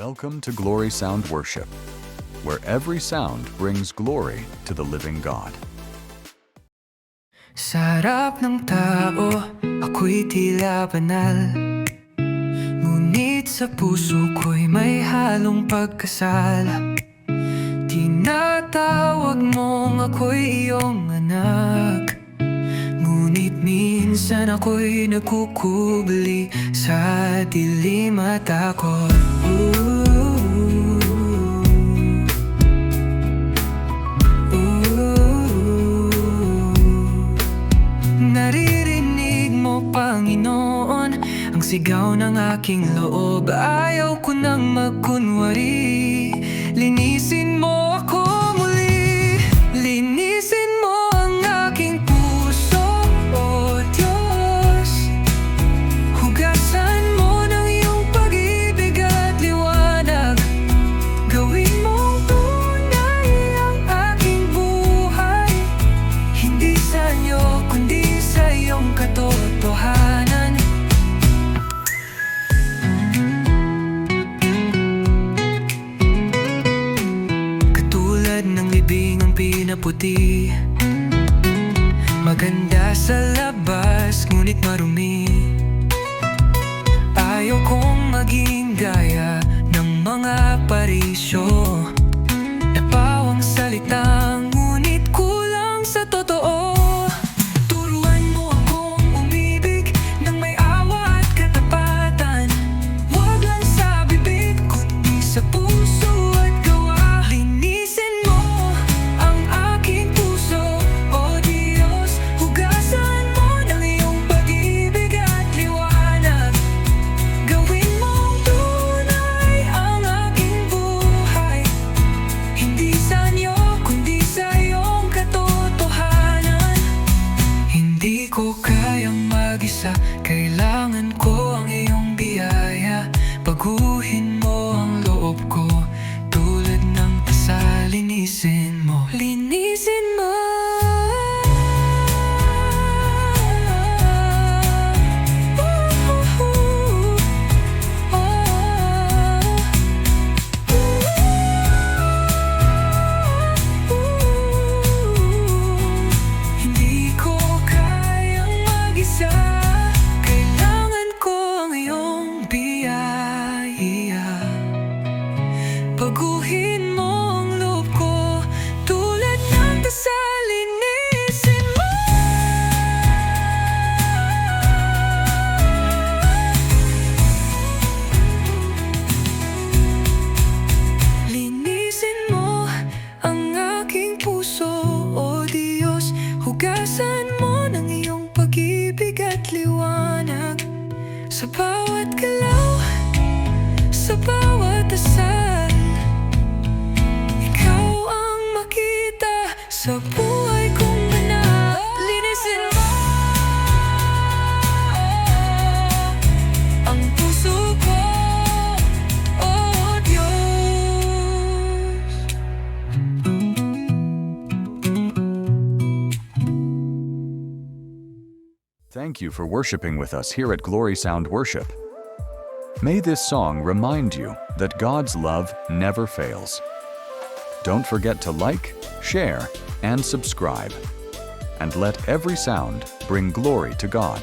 Welcome to Glory Sound Worship, where every sound brings glory to the living God. Sa harap ng tao, ako'y tila banal Ngunit sa puso ko'y may halong pagkasala Tinatawag mong ako'y iyong anak Ngunit minsan ako'y nagkukubli Sa dilim at takot. Ooh. Sigaw ng aking loob Ayaw ko nang magkunwari. Linisin mo ako muli. Linisin mo ang aking puso, O Diyos. Hugasan mo ng iyong pag-ibig at liwanag. Gawin mong tunay ang aking buhay. Hindi sa iyo, kundi sa iyong katotohanan pinaputi Maganda sa labas, ngunit marumi. Ayaw kong maging gaya ng mga parisyo cabeza Hugasan mo ng iyong pag-ibig at liwanag. Sa bawat galaw, sa bawat asal Ikaw ang makita sa buhay Thank you for worshiping with us here at Glory Sound Worship. May this song remind you that God's love never fails. Don't forget to like, share, and subscribe. And let every sound bring glory to God.